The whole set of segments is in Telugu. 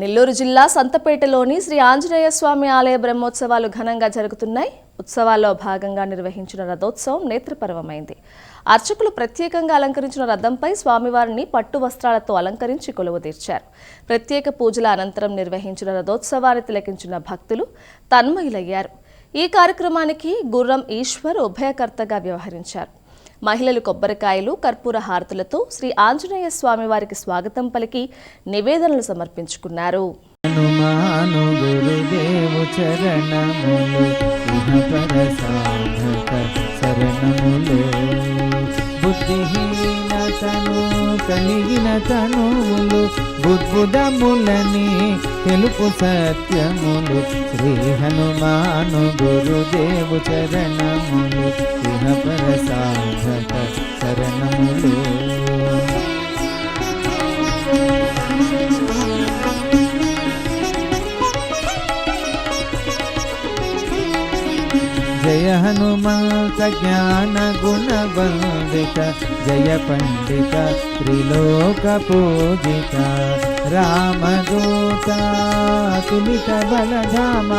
నెల్లూరు జిల్లా సంతపేటలోని శ్రీ ఆంజనేయ స్వామి ఆలయ బ్రహ్మోత్సవాలు ఘనంగా జరుగుతున్నాయి. ఉత్సవాల్లో భాగంగా నిర్వహించిన రథోత్సవం నేత్రపర్వమైంది. అర్చకులు ప్రత్యేకంగా అలంకరించిన రథంపై స్వామివారిని పట్టు వస్త్రాలతో అలంకరించి కొలువు తీర్చారు. ప్రత్యేక పూజల అనంతరం నిర్వహించిన రథోత్సవాన్ని తిలకించిన భక్తులు తన్మయులయ్యారు. ఈ కార్యక్రమానికి గుర్రం ఈశ్వర్ ఉభయకర్తగా వ్యవహరించారు. మహిళలు కొబ్బరికాయలు కర్పూర హారతులతో శ్రీ ఆంజనేయ స్వామి వారికి స్వాగతం పలికి నివేదనలు సమర్పించుకున్నారు. హనుమాను గురుదేవు కలిగిన తనువులు బుద్భుదములని తెలుపు సత్యములు. శ్రీ హనుమాను గురుదేవు చరణములు ఇహపర जय हनुमंत ज्ञान गुणवन्दिता जय पण्डिता त्रिलोकपूजिता रामदूता सुमितबलधाम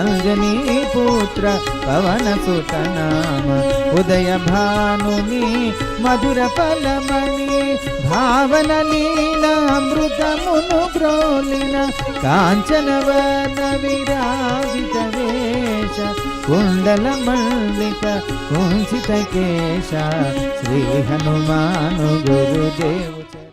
अञ्जनीपुत्र पवनसुतनाम उदयभानुनि कांचन वन काञ्चनवनविराजितवे సుత నామ ఉదయ భానుని